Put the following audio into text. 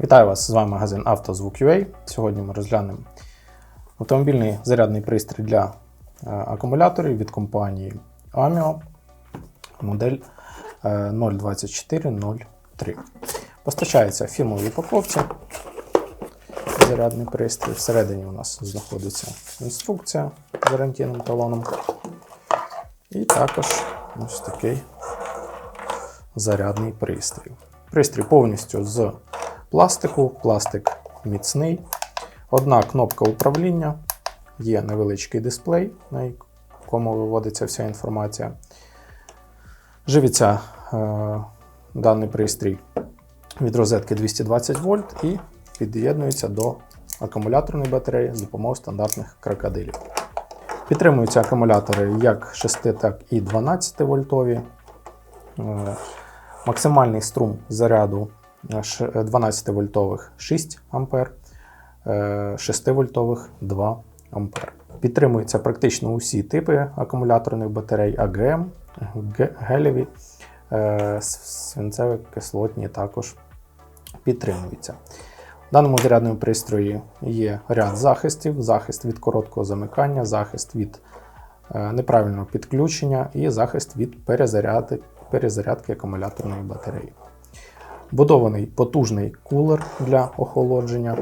Вітаю вас! З вами магазин «Автозвук.UA». Сьогодні ми розглянемо автомобільний зарядний пристрій для е, акумуляторів від компанії AMIO, модель е, 02403. Постачається в фірмовій упаковці. Зарядний пристрій. Всередині у нас знаходиться інструкція з гарантійним талоном. І також ось такий зарядний пристрій. Пристрій повністю з пластику, пластик міцний. Одна кнопка управління, є невеличкий дисплей, на якому виводиться вся інформація. Живиться е, даний пристрій від розетки 220 вольт і під'єднується до акумуляторної батареї з допомогою стандартних крокодилів. Підтримуються акумулятори як 6, так і 12 вольтові. Е, Максимальний струм заряду 12 вольтових 6 А, 6 вольтових 2 А. Підтримуються практично усі типи акумуляторних батарей АГМ, ге- гелеві, е, свинцеві кислотні також підтримуються. В даному зарядному пристрої є ряд захистів: захист від короткого замикання, захист від е, неправильного підключення і захист від перезаряди, перезарядки акумуляторної батареї. Будований потужний кулер для охолодження.